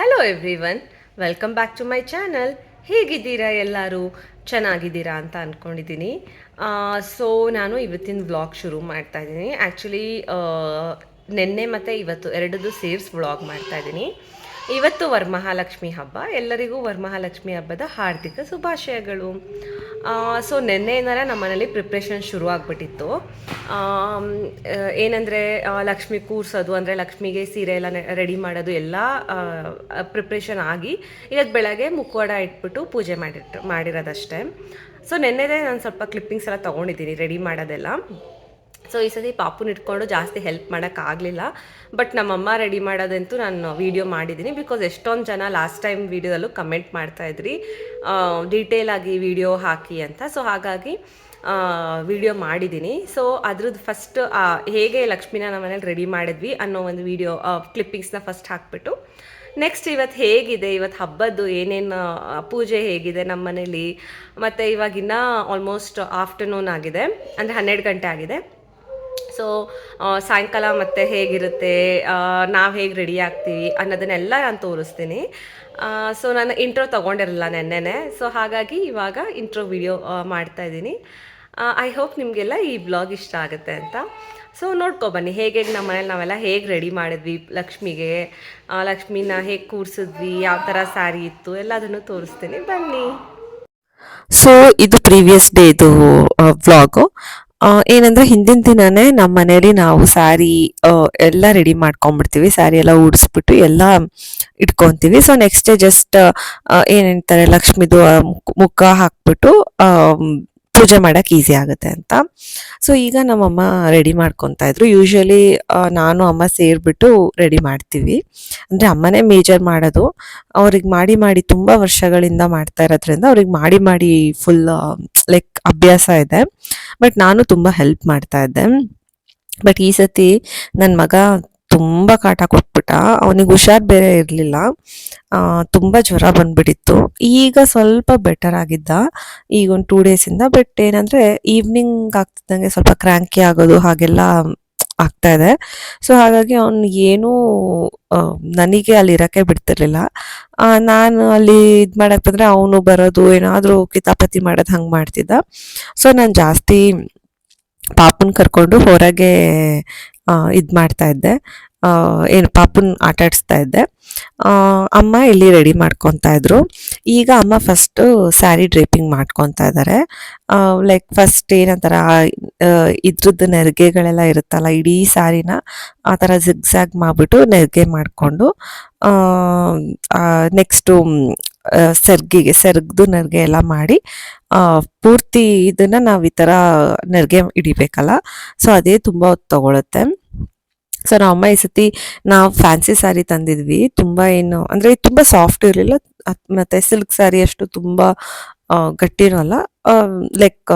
Hello everyone welcome back to my channel ಹೇಗಿದ್ದೀರಾ ಎಲ್ಲರೂ? ಚೆನ್ನಾಗಿದ್ದೀರಾ ಅಂತ ಅಂದ್ಕೊಂಡಿದ್ದೀನಿ ಸೊ ನಾನು ಇವತ್ತಿನ ವ್ಲಾಗ್ ಶುರು ಮಾಡ್ತಾ ಇದ್ದೀನಿ. ಆ್ಯಕ್ಚುಲಿ ನಿನ್ನೆ ಮತ್ತು ಇವತ್ತು ಎರಡದು ಸೇರ್ಸ್ ವ್ಲಾಗ್ ಮಾಡ್ತಾ ಇದ್ದೀನಿ. ಇವತ್ತು ವರಮಹಾಲಕ್ಷ್ಮಿ ಹಬ್ಬ. ಎಲ್ಲರಿಗೂ ವರಮಹಾಲಕ್ಷ್ಮಿ ಹಬ್ಬದ ಹಾರ್ದಿಕ ಶುಭಾಶಯಗಳು. ಸೊ ನಿನ್ನೆಯಿಂದಲೇ ನಮ್ಮ ಮನೇಲಿ ಪ್ರಿಪ್ರೇಷನ್ ಶುರು ಆಗಿಬಿಟ್ಟಿತ್ತು ಏನಂದರೆ ಲಕ್ಷ್ಮಿ ಕೂರಿಸೋದು, ಅಂದರೆ ಲಕ್ಷ್ಮಿಗೆ ಸೀರೆ ಎಲ್ಲ ರೆಡಿ ಮಾಡೋದು ಎಲ್ಲ ಪ್ರಿಪ್ರೇಷನ್ ಆಗಿ ಇವತ್ತು ಬೆಳಗ್ಗೆ ಮುಖವಾಡ ಇಟ್ಬಿಟ್ಟು ಪೂಜೆ ಮಾಡಿಟ್ಟು ಮಾಡಿರೋದಷ್ಟೇ. ಸೊ ನೆನ್ನೆದೇ ನಾನು ಸ್ವಲ್ಪ ಕ್ಲಿಪ್ಪಿಂಗ್ಸ್ ಎಲ್ಲ ತೊಗೊಂಡಿದ್ದೀನಿ ರೆಡಿ ಮಾಡೋದೆಲ್ಲ. ಸೊ ಈ ಸತಿ ಪಾಪುನ ಇಟ್ಕೊಂಡು ಜಾಸ್ತಿ ಹೆಲ್ಪ್ ಮಾಡೋಕ್ಕಾಗಲಿಲ್ಲ ಬಟ್ ನಮ್ಮಮ್ಮ ರೆಡಿ ಮಾಡೋದಂತೂ ನಾನು ವೀಡಿಯೋ ಮಾಡಿದ್ದೀನಿ. ಬಿಕಾಸ್ ಎಷ್ಟೊಂದು ಜನ ಲಾಸ್ಟ್ ಟೈಮ್ ವೀಡಿಯೋದಲ್ಲೂ ಕಮೆಂಟ್ ಮಾಡ್ತಾಯಿದ್ರಿ ಡೀಟೇಲ್ ಆಗಿ ವೀಡಿಯೋ ಹಾಕಿ ಅಂತ. ಸೊ ಹಾಗಾಗಿ ವಿಡಿಯೋ ಮಾಡಿದ್ದೀನಿ. ಸೊ ಅದ್ರದ್ದು ಫಸ್ಟ್ ಹೇಗೆ ಲಕ್ಷ್ಮಿನ ನಮ್ಮ ಮನೇಲಿ ರೆಡಿ ಮಾಡಿದ್ವಿ ಅನ್ನೋ ಒಂದು ವಿಡಿಯೋ ಕ್ಲಿಪ್ಪಿಂಗ್ಸ್ನ ಫಸ್ಟ್ ಹಾಕ್ಬಿಟ್ಟು. ನೆಕ್ಸ್ಟ್ ಇವತ್ತು ಹೇಗಿದೆ? ಇವತ್ತು ಹಬ್ಬದ್ದು ಏನೇನು ಪೂಜೆ ಹೇಗಿದೆ ನಮ್ಮ ಮನೇಲಿ? ಮತ್ತು ಇವಾಗಿನ್ನ ಆಲ್ಮೋಸ್ಟ್ ಆಫ್ಟರ್ನೂನ್ ಆಗಿದೆ. ಅಂದರೆ ಹನ್ನೆರಡು ಗಂಟೆ ಆಗಿದೆ. ಸೊ ಸಾಯಂಕಾಲ ಮತ್ತೆ ಹೇಗಿರುತ್ತೆ? ನಾವು ಹೇಗೆ ರೆಡಿ ಆಗ್ತೀವಿ ಅನ್ನೋದನ್ನೆಲ್ಲ ನಾನು ತೋರಿಸ್ತೀನಿ. ಸೊ ನಾನು ಇಂಟ್ರೋ ತೊಗೊಂಡಿರಲಿಲ್ಲ ನೆನ್ನೆನೆ. ಸೊ ಹಾಗಾಗಿ ಇವಾಗ ಇಂಟ್ರೋ ವಿಡಿಯೋ ಮಾಡ್ತಾ ಇದ್ದೀನಿ. ಐ ಹೋಪ್ ನಿಮಗೆಲ್ಲ ಈ ಬ್ಲಾಗ್ ಇಷ್ಟ ಆಗುತ್ತೆ ಅಂತ. ಸೊ ನೋಡ್ಕೊಬನ್ನಿ ಹೇಗೆ ನಮ್ಮ ಮನೇಲಿ ನಾವೆಲ್ಲ ಹೇಗೆ ರೆಡಿ ಮಾಡಿದ್ವಿ ಲಕ್ಷ್ಮಿಗೆ? ಲಕ್ಷ್ಮಿನ ಹೇಗೆ ಕೂರಿಸಿದ್ವಿ? ಯಾವ ಥರ ಸ್ಯಾರಿ ಇತ್ತು? ಎಲ್ಲದನ್ನು ತೋರಿಸ್ತೀನಿ. ಬನ್ನಿ. ಸೊ ಇದು ಪ್ರೀವಿಯಸ್ ಡೇದು ವ್ಲಾಗು ಏನಂದ್ರೆ ಹಿಂದಿನ ದಿನನೇ ನಮ್ಮ ಮನೇಲಿ ನಾವು ಸ್ಯಾರಿ ಎಲ್ಲ ರೆಡಿ ಮಾಡ್ಕೊಂಡ್ಬಿಡ್ತೀವಿ ಸ್ಯಾರಿ ಎಲ್ಲ ಉಡಿಸ್ಬಿಟ್ಟು ಎಲ್ಲ ಇಟ್ಕೊಂತೀವಿ. ಸೊ ನೆಕ್ಸ್ಟ್ ಡೇ ಜಸ್ಟ್ ಏನಂತಾರೆ ಲಕ್ಷ್ಮಿದು ಮುಖ ಹಾಕ್ಬಿಟ್ಟು ಪೂಜೆ ಮಾಡಕ್ಕೆ ಈಸಿ ಆಗುತ್ತೆ ಅಂತ. ಸೊ ಈಗ ನಮ್ಮಮ್ಮ ರೆಡಿ ಮಾಡ್ಕೊತಾ ಇದ್ರು. ಯೂಶಲಿ ನಾನು, ಅಮ್ಮ ಸೇರ್ಬಿಟ್ಟು ರೆಡಿ ಮಾಡ್ತೀವಿ. ಅಂದ್ರೆ ಅಮ್ಮನೇ ಮೇಜರ್ ಮಾಡೋದು. ಅವ್ರಿಗೆ ಮಾಡಿ ಮಾಡಿ ತುಂಬಾ ವರ್ಷಗಳಿಂದ ಮಾಡ್ತಾ ಇರೋದ್ರಿಂದ ಅವ್ರಿಗೆ ಮಾಡಿ ಮಾಡಿ ಫುಲ್ ಲೈಕ್ ಅಭ್ಯಾಸ ಇದೆ. ಬಟ್ ನಾನು ತುಂಬಾ ಹೆಲ್ಪ್ ಮಾಡ್ತಾ ಇದ್ದೆ. ಬಟ್ ಈ ಸತಿ ನನ್ನ ಮಗ ತುಂಬಾ ಕಾಟ ಕೊಟ್ಬಿಟ್ಟ. ಅವನಿಗೆ ಹುಷಾರ್ ಬೇರೆ ಇರಲಿಲ್ಲ. ತುಂಬ ಜ್ವರ ಬಂದ್ಬಿಟ್ಟಿತ್ತು. ಈಗ ಸ್ವಲ್ಪ ಬೆಟರ್ ಆಗಿದ್ದ. ಈಗ ಒಂದು ಟೂ ಡೇಸಿಂದ ಬಟ್ ಏನಂದ್ರೆ ಈವ್ನಿಂಗ್ ಆಗ್ತಿದ್ದಂಗೆ ಸ್ವಲ್ಪ ಕ್ರ್ಯಾಂಕಿ ಆಗೋದು ಹಾಗೆಲ್ಲ ಆಗ್ತಾ ಇದೆ. ಸೊ ಹಾಗಾಗಿ ಅವ್ನು ಏನೂ ನನಗೆ ಅಲ್ಲಿ ಇರಕ್ಕೆ ಬಿಡ್ತಿರ್ಲಿಲ್ಲ. ನಾನು ಅಲ್ಲಿ ಇದು ಮಾಡಕ್ ಬಂದರೆ ಅವನು ಬರೋದು, ಏನಾದರೂ ಕಿತಾಪತಿ ಮಾಡೋದು ಹಂಗೆ ಮಾಡ್ತಿದ್ದ. ಸೊ ನಾನು ಜಾಸ್ತಿ ಪಾಪನ್ ಕರ್ಕೊಂಡು ಹೊರಗೆ ಇದು ಮಾಡ್ತಾ ಇದ್ದೆ. ಏನು ಪಾಪನ್ ಆಟ ಆಡಿಸ್ತಾ ಇದ್ದೆ ಅಮ್ಮ ಇಲ್ಲಿ ರೆಡಿ ಮಾಡ್ಕೊತಾ ಇದ್ರು. ಈಗ ಅಮ್ಮ ಫಸ್ಟ್ ಸ್ಯಾರಿ ಡ್ರೇಪಿಂಗ್ ಮಾಡ್ಕೊತಾ ಇದ್ದಾರೆ ಲೈಕ್ ಫಸ್ಟ್ ಏನಂತಾರ ಇದ್ರದ್ದು ನೆರಿಗೆಗಳೆಲ್ಲ ಇರುತ್ತಲ್ಲ, ಇಡೀ ಸ್ಯಾರಿನ ಆ ಥರ ಜಿಗ್ಸಾಗ್ ಮಾಡಿಬಿಟ್ಟು ನೆರಿಗೆ ಮಾಡಿಕೊಂಡು ನೆಕ್ಸ್ಟು ಸೆರ್ಗಿಗೆ, ಸೆರ್ಗ್ದು ನೆರಿಗೆ ಎಲ್ಲ ಮಾಡಿ ಪೂರ್ತಿ ಇದನ್ನು ನಾವು ಈ ಥರ ನೆರಿಗೆ ಹಿಡಿಬೇಕಲ್ಲ. ಸೊ ಅದೇ ತುಂಬ ಹೊತ್ತು ತಗೊಳುತ್ತೆ. ಸೊ ನಮ್ಮ ಅಮ್ಮ ಈ ಸತಿ ನಾವು ಫ್ಯಾನ್ಸಿ ಸ್ಯಾರಿ ತಂದಿದ್ವಿ. ತುಂಬ ಏನು, ಅಂದ್ರೆ ತುಂಬಾ ಸಾಫ್ಟ್ ಇರಲಿಲ್ಲ. ಮತ್ತೆ ಸಿಲ್ಕ್ ಸ್ಯಾರಿ ಅಷ್ಟು ತುಂಬಾ ಗಟ್ಟಿ ಇರೋಲ್ಲ. ಲೈಕ್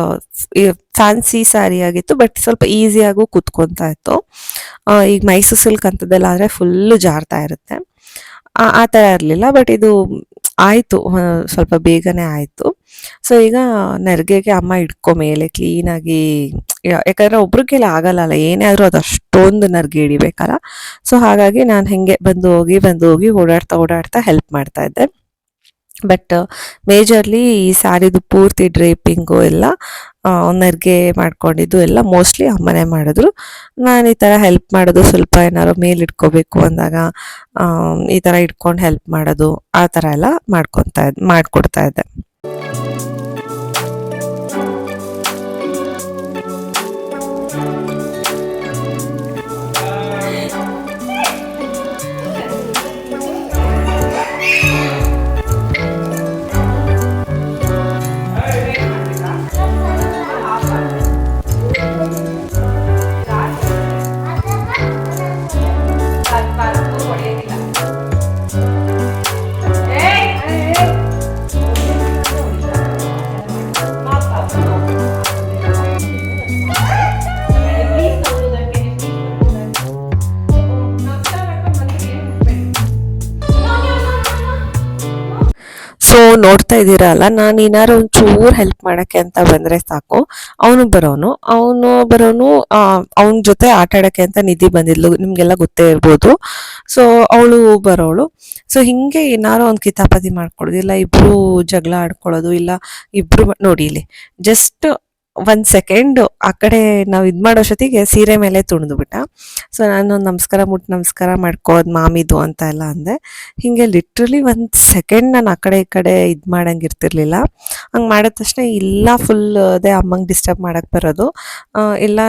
ಫ್ಯಾನ್ಸಿ ಸ್ಯಾರಿ ಆಗಿತ್ತು ಬಟ್ ಸ್ವಲ್ಪ ಈಸಿಯಾಗೂ ಕೂತ್ಕೊತಾ ಇತ್ತು. ಈಗ ಮೈಸೂರು ಸಿಲ್ಕ್ ಅಂತದೆಲ್ಲ ಆದರೆ ಫುಲ್ಲು ಜಾರ್ತಾ ಇರುತ್ತೆ. ಆ ಥರ ಇರಲಿಲ್ಲ ಬಟ್ ಇದು ಆಯಿತು ಸ್ವಲ್ಪ ಬೇಗನೆ ಆಯಿತು. ಸೊ ಈಗ ನೆರಿಗೆಗೆ ಅಮ್ಮ ಇಟ್ಕೊ ಮೇಲೆ ಕ್ಲೀನಾಗಿ ಯಾಕಂದ್ರೆ ಒಬ್ರಿಗೆಲ್ಲ ಆಗಲ್ಲ ಏನೇ ಆದರೂ ಅದು ಅಷ್ಟೊಂದು ನರ್ಗೆ ಹಿಡಿಬೇಕಲ್ಲ. ಸೊ ಹಾಗಾಗಿ ನಾನು ಹೆಂಗೆ ಬಂದು ಹೋಗಿ ಬಂದು ಹೋಗಿ ಓಡಾಡ್ತಾ ಓಡಾಡ್ತಾ ಹೆಲ್ಪ್ ಮಾಡ್ತಾ ಇದ್ದೆ. ಬಟ್ ಮೇಜರ್ಲಿ ಈ ಸ್ಯಾರಿದು ಪೂರ್ತಿ ಡ್ರೇಪಿಂಗು ಎಲ್ಲ ಒನ್ನರ್ಗೆ ನೆರಿಗೆ ಮಾಡ್ಕೊಂಡಿದ್ದು ಎಲ್ಲ ಮೋಸ್ಟ್ಲಿ ಅಮ್ಮನೇ ಮಾಡಿದ್ರು. ನಾನು ಈ ಥರ ಹೆಲ್ಪ್ ಮಾಡೋದು ಸ್ವಲ್ಪ ಏನಾದ್ರು ಮೇಲ್ ಇಟ್ಕೋಬೇಕು ಅಂದಾಗ ಈ ಥರ ಇಟ್ಕೊಂಡು ಹೆಲ್ಪ್ ಮಾಡೋದು, ಆ ಥರ ಎಲ್ಲ ಮಾಡ್ಕೊತಾ, ಮಾಡಿಕೊಡ್ತಾ ಇದ್ದೆ. ಸೊ ನೋಡ್ತಾ ಇದ್ದೀರಲ್ಲ, ನಾನು ಏನಾರು ಒಂಚೂರು ಹೆಲ್ಪ್ ಮಾಡೋಕ್ಕೆ ಅಂತ ಬಂದ್ರೆ ಸಾಕು. ಅವನು ಬರೋನು ಅವನು ಬರೋನು ಅವನ ಜೊತೆ ಆಟ ಆಡೋಕ್ಕೆ ಅಂತ ನಿಧಿ ಬಂದಿದ್ಲು, ನಿಮಗೆಲ್ಲ ಗೊತ್ತೇ ಇರ್ಬೋದು. ಸೊ ಅವಳು ಬರೋಳು. ಸೊ ಹಿಂಗೆ ಏನಾರು ಒಂದು ಕಿತಾಪತಿ ಮಾಡ್ಕೊಳ್ಳೋದು ಇಲ್ಲ ಇಬ್ರು ಜಗಳ ಆಡ್ಕೊಳ್ಳೋದು, ಇಲ್ಲ ಇಬ್ರು ಮ- ನೋಡಿ ಇಲ್ಲಿ ಜಸ್ಟ್ ಒಂದ್ ಸೆಕೆಂಡ್ ಆ ಕಡೆ ನಾವು ಇದು ಮಾಡೋಷ್ಟೊತ್ತಿಗೆ ಸೀರೆ ಮೇಲೆ ತುಣಿದು ಬಿಟ್ಟ. ಸೊ ನಾನು ನಮಸ್ಕಾರ ಮುಟ್ ನಮಸ್ಕಾರ ಮಾಡ್ಕೋದ್ ಮಾಮಿದು ಅಂತ ಎಲ್ಲ ಅಂದೆ. ಹಿಂಗೆ ಲಿಟ್ರಲಿ ಒಂದು ಸೆಕೆಂಡ್ ನಾನು ಆ ಕಡೆ ಈ ಕಡೆ ಇದು ಮಾಡಂಗೆ ಇರ್ತಿರ್ಲಿಲ್ಲ. ಹಂಗೆ ಮಾಡಿದ ತಕ್ಷಣ ಇಲ್ಲ ಫುಲ್ ಅದೇ ಅಮ್ಮಂಗ್ ಡಿಸ್ಟರ್ಬ್ ಮಾಡಕ್ ಬರೋದು. ಇಲ್ಲ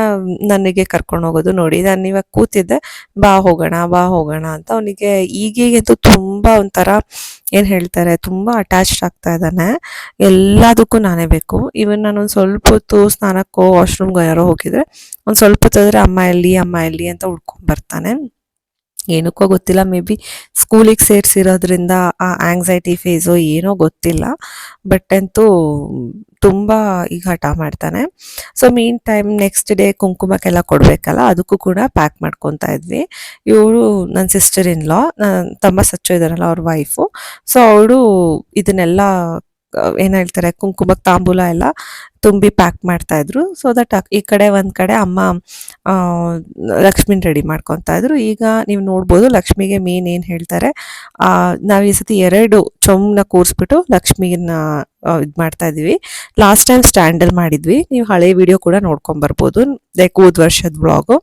ನನಗೆ ಕರ್ಕೊಂಡು ಹೋಗೋದು ನೋಡಿ. ನಾನು ಇವಾಗ ಕೂತಿದ್ದೆ, ಬಾ ಹೋಗೋಣ ಬಾ ಹೋಗೋಣ ಅಂತ. ಅವನಿಗೆ ಈಗೀಗಂತೂ ತುಂಬಾ ಒಂಥರ ಏನ್ ಹೇಳ್ತಾರೆ, ತುಂಬಾ ಅಟ್ಯಾಚ್ಡ್ ಆಗ್ತಾ ಇದ್ದಾನೆ. ಎಲ್ಲದಕ್ಕೂ ನಾನೇ ಬೇಕು. ಇವನ್ ನಾನು ಒಂದ್ ಸ್ವಲ್ಪ ಹೊತ್ತು ಸ್ನಾನಕ್ಕೋ ವಾಶ್ರೂಮ್ಗೋ ಯಾರೋ ಹೋಗಿದ್ರೆ, ಒಂದು ಸ್ವಲ್ಪ ಹೊತ್ತಾದ್ರೆ ಅಮ್ಮ ಎಲ್ಲಿ ಅಮ್ಮ ಎಲ್ಲಿ ಅಂತ ಹುಡ್ಕೊಂಡ್ ಬರ್ತಾನೆ. ಏನಕ್ಕೋ ಗೊತ್ತಿಲ್ಲ ಮೇ ಬಿ ಸ್ಕೂಲಿಗೆ ಸೇರಿಸಿರೋದ್ರಿಂದ ಆ ಆಂಗ್ಸೈಟಿ ಫೇಸು ಏನೋ ಗೊತ್ತಿಲ್ಲ. ಬಟ್ ಅಂತೂ ತುಂಬ ಈಗ ಹಠ ಮಾಡ್ತಾನೆ. So mean time next day ಕುಂಕುಮಕ್ಕೆಲ್ಲ ಕೊಡಬೇಕಲ್ಲ, ಅದಕ್ಕೂ ಕೂಡ ಪ್ಯಾಕ್ ಮಾಡ್ಕೊತಾ ಇದ್ವಿ. ಇವಳು ನನ್ನ ಸಿಸ್ಟರ್ ಇನ್ ಲಾ ತಮ್ಮ ಸಚ್ಚು ಇದ್ದಾರಲ್ಲ ಅವ್ರ ವೈಫು ಸೊ ಅವಳು ಇದನ್ನೆಲ್ಲ ಏನ್ ಹೇಳ್ತಾರೆ ಕುಂಕುಮಕ್ ತಾಂಬೂಲ ಎಲ್ಲ ತುಂಬಿ ಪ್ಯಾಕ್ ಮಾಡ್ತಾ ಇದ್ರು. ಸೊ ದಟ್ ಈ ಕಡೆ ಒಂದ್ ಕಡೆ ಅಮ್ಮ ಲಕ್ಷ್ಮಿನ ರೆಡಿ ಮಾಡ್ಕೊತಾ ಇದ್ರು. ಈಗ ನೀವು ನೋಡ್ಬೋದು ಲಕ್ಷ್ಮಿಗೆ ಮೇನ್ ಏನ್ ಹೇಳ್ತಾರೆ ನಾವ್ ಈ ಸತಿ ಎರಡು ಚೊಂಬ್ನ ಕೂರಿಸ್ಬಿಟ್ಟು ಲಕ್ಷ್ಮಿನ ಇದ್ ಮಾಡ್ತಾ ಇದೀವಿ. ಲಾಸ್ಟ್ ಟೈಮ್ ಸ್ಟ್ಯಾಂಡಲ್ ಮಾಡಿದ್ವಿ. ನೀವು ಹಳೆ ವಿಡಿಯೋ ಕೂಡ ನೋಡ್ಕೊಂಡ್ ಬರ್ಬೋದು. ಲೈಕ್ ಹೋದ್ ವರ್ಷದ ಬ್ಲಾಗು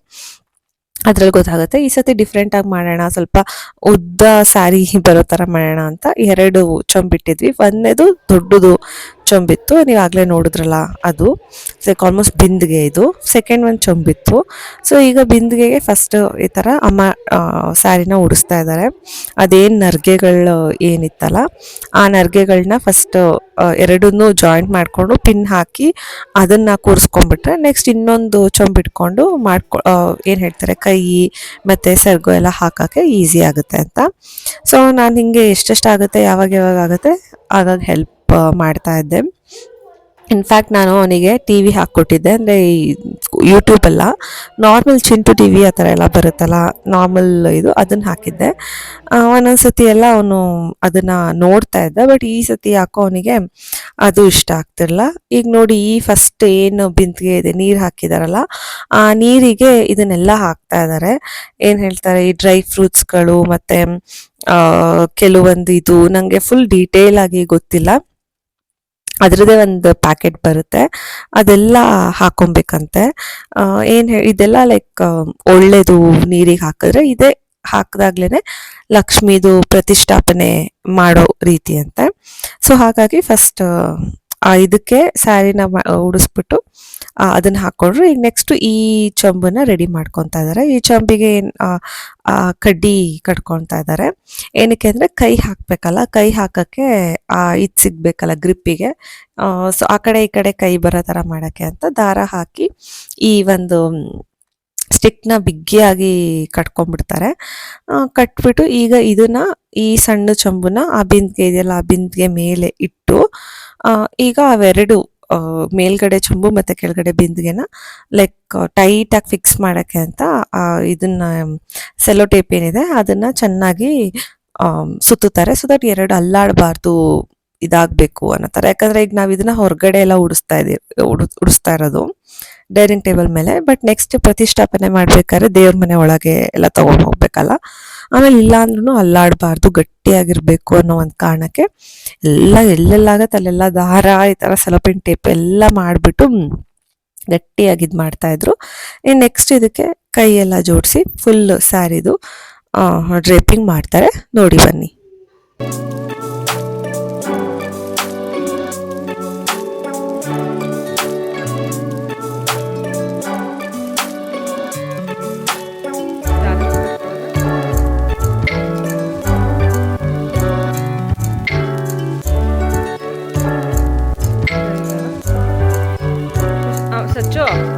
ಅದ್ರಲ್ಲಿ ಗೊತ್ತಾಗುತ್ತೆ. ಈ ಸತಿ ಡಿಫ್ರೆಂಟ್ ಆಗಿ ಮಾಡೋಣ, ಸ್ವಲ್ಪ ಉದ್ದ ಸಾರಿ ಬರೋ ತರ ಮಾಡೋಣ ಅಂತ ಎರಡು ಚೊಂಬಿಟ್ಟಿದ್ವಿ. ಒಂದನೇದು ದೊಡ್ಡದು ಚೊಂಬಿತ್ತು, ನೀವು ಆಗ್ಲೇ ನೋಡಿದ್ರಲ್ಲ ಅದು. ಲೈಕ್ ಆಲ್ಮೋಸ್ಟ್ ಬಿಂದಿಗೆ ಇದು. ಸೆಕೆಂಡ್ ಒಂದು ಚೊಂಬಿತ್ತು. ಸೊ ಈಗ ಬಿಂದಿಗೆಗೆ ಫಸ್ಟ್ ಈ ಥರ ಅಮ್ಮ ಸ್ಯಾರಿನ ಉಡಿಸ್ತಾ ಇದ್ದಾರೆ ಅದೇನು ನರ್ಗೆಗಳು ಏನಿತ್ತಲ್ಲ, ಆ ನರ್ಗೆಗಳನ್ನ ಫಸ್ಟ್ ಎರಡನ್ನೂ ಜಾಯಿಂಟ್ ಮಾಡಿಕೊಂಡು ಪಿನ್ ಹಾಕಿ ಅದನ್ನು ಕೂರಿಸ್ಕೊಂಡ್ಬಿಟ್ರೆ ನೆಕ್ಸ್ಟ್ ಇನ್ನೊಂದು ಚೊಂಬಿಟ್ಕೊಂಡು ಮಾಡ್ಕೊ ಏನು ಹೇಳ್ತಾರೆ, ಕೈ ಮತ್ತು ಸರ್ಗು ಎಲ್ಲ ಹಾಕೋಕ್ಕೆ ಈಸಿ ಆಗುತ್ತೆ ಅಂತ. ಸೊ ನಾನು ಹಿಂಗೆ ಎಷ್ಟೆಷ್ಟಾಗುತ್ತೆ ಯಾವಾಗ ಯಾವಾಗ ಆಗುತ್ತೆ ಆಗಾಗ ಹೆಲ್ಪ್ ಮಾಡ್ತಾ ಇದ್ದೆ. ಇನ್ಫ್ಯಾಕ್ಟ್ ನಾನು ಅವನಿಗೆ ಟಿ ವಿ ಹಾಕ್ಕೊಟ್ಟಿದ್ದೆ. ಅಂದರೆ ಈ ಯೂಟ್ಯೂಬ್ ಅಲ್ಲ. ನಾರ್ಮಲ್ ಚಿಂಟು ಟಿ ವಿ ಆ ಥರ ಎಲ್ಲ ಬರುತ್ತಲ್ಲ ನಾರ್ಮಲ್ ಇದು, ಅದನ್ನು ಹಾಕಿದ್ದೆ. ಒಂದೊಂದು ಸತಿ ಎಲ್ಲ ಅವನು ಅದನ್ನು ನೋಡ್ತಾ ಇದ್ದ. ಬಟ್ ಈ ಸತಿ ಯಾಕೋ ಅವನಿಗೆ ಅದು ಇಷ್ಟ ಆಗ್ತಿರಲ್ಲ ಈಗ ನೋಡಿ, ಈ ಫಸ್ಟ್ ಏನು ಬಿಂದಿಗೆ ಇದೆ, ನೀರು ಹಾಕಿದಾರಲ್ಲ, ಆ ನೀರಿಗೆ ಇದನ್ನೆಲ್ಲ ಹಾಕ್ತಾ ಇದ್ದಾರೆ ಏನು ಹೇಳ್ತಾರೆ, ಈ ಡ್ರೈ ಫ್ರೂಟ್ಸ್ಗಳು ಮತ್ತೆ ಕೆಲವೊಂದು ಇದು ನನಗೆ ಫುಲ್ ಡೀಟೇಲ್ ಆಗಿ ಗೊತ್ತಿಲ್ಲ. ಅದರದೇ ಒಂದು ಪ್ಯಾಕೆಟ್ ಬರುತ್ತೆ. ಅದೆಲ್ಲ ಹಾಕೊಬೇಕಂತೆ. ಏನು ಹೇಳಿ ಇದೆಲ್ಲ ಲೈಕ್ ಒಳ್ಳೆಯದು ನೀರಿಗೆ ಹಾಕಿದ್ರೆ ಇದೇ ಹಾಕಿದಾಗ್ಲೇ ಲಕ್ಷ್ಮೀದು ಪ್ರತಿಷ್ಠಾಪನೆ ಮಾಡೋ ರೀತಿ ಅಂತೆ. ಸೊ ಹಾಗಾಗಿ ಫಸ್ಟ್ ಇದಕ್ಕೆ ಸ್ಯಾರಿನ ಉಡಿಸ್ಬಿಟ್ಟು ಅದನ್ನ ಹಾಕೊಂಡ್ರು. ಈಗ ನೆಕ್ಸ್ಟ್ ಈ ಚೊಂಬನ್ನ ರೆಡಿ ಮಾಡ್ಕೊತಾ ಇದ್ದಾರೆ ಈ ಚೊಂಬಿಗೆ ಏನು ಕಡ್ಡಿ ಕಟ್ಕೊತಾ ಇದ್ದಾರೆ ಏನಕ್ಕೆ ಅಂದ್ರೆ ಕೈ ಹಾಕಬೇಕಲ್ಲ, ಕೈ ಹಾಕಕ್ಕೆ, ಆ ಸಿಗಬೇಕಲ್ಲ ಗ್ರಿಪ್ಪಿಗೆ. ಸೊ ಆ ಕಡೆ ಈ ಕಡೆ ಕೈ ಬರೋ ಥರ ಮಾಡಕ್ಕೆ ಅಂತ ದಾರ ಹಾಕಿ ಈ ಒಂದು ಸ್ಟಿಕ್ನ ಬಿಗ್ಗಿಯಾಗಿ ಕಟ್ಕೊಂಡ್ಬಿಡ್ತಾರೆ. ಕಟ್ಬಿಟ್ಟು ಈಗ ಇದನ್ನ ಈ ಸಣ್ಣ ಚೊಂಬುನ ಆ ಬಿಂದಿಗೆ ಇದೆಯಲ್ಲ ಆ ಬಿಂದಿಗೆ ಮೇಲೆ ಇಟ್ಟು ಈಗ ಅವೆರಡು ಮೇಲ್ಗಡೆ ಚುಂಬು ಮತ್ತೆ ಕೆಳಗಡೆ ಬಿಂದಿಗೆನ ಲೈಕ್ ಟೈಟ್ ಆಗಿ ಫಿಕ್ಸ್ ಮಾಡಕ್ಕೆ ಅಂತ ಇದನ್ನ ಸೆಲೋ ಟೇಪ್ ಏನಿದೆ, ಅದನ್ನ ಚೆನ್ನಾಗಿ ಸುತ್ತುತ್ತಾರೆ. ಸೊ ದಟ್ ಎರಡು ಅಲ್ಲಾಡಬಾರ್ದು ಇದಾಗಬೇಕು ಅನ್ನೋ ಥರ ಯಾಕಂದ್ರೆ ಈಗ ನಾವು ಇದನ್ನ ಹೊರಗಡೆ ಎಲ್ಲ ಉಡಿಸ್ತಾ ಇದೀವಿ ಉಡು- ಉಡಿಸ್ತಾ ಇರೋದು. ಡೈನಿಂಗ್ ಟೇಬಲ್ ಮೇಲೆ ಬಟ್ ನೆಕ್ಸ್ಟ್ ಪ್ರತಿಷ್ಠಾಪನೆ ಮಾಡ್ಬೇಕಾದ್ರೆ ದೇವ್ರ ಮನೆ ಒಳಗೆ ಎಲ್ಲ ತಗೊಂಡು ಹೋಗ್ಬೇಕಲ್ಲ. ಆಮೇಲೆ ಇಲ್ಲ ಅಂದ್ರೂ ಅಲ್ಲಾಡಬಾರ್ದು, ಗಟ್ಟಿಯಾಗಿರ್ಬೇಕು ಅನ್ನೋ ಒಂದು ಕಾರಣಕ್ಕೆ ಎಲ್ಲ ಎಲ್ಲೆಲ್ಲಾಗತ್ತೆ ಅಲ್ಲೆಲ್ಲ ದಾರ, ಈ ಥರ ಸೆಲಪಿನ್ ಟೇಪ್ ಎಲ್ಲ ಮಾಡಿಬಿಟ್ಟು ಗಟ್ಟಿಯಾಗಿ ಇದು ಮಾಡ್ತಾ ಇದ್ರು. ಇನ್ನು ನೆಕ್ಸ್ಟ್ ಇದಕ್ಕೆ ಕೈ ಎಲ್ಲ ಜೋಡಿಸಿ ಫುಲ್ ಸ್ಯಾರಿದು ಡ್ರೇಪಿಂಗ್ ಮಾಡ್ತಾರೆ. ನೋಡಿ ಬನ್ನಿ. ಆ,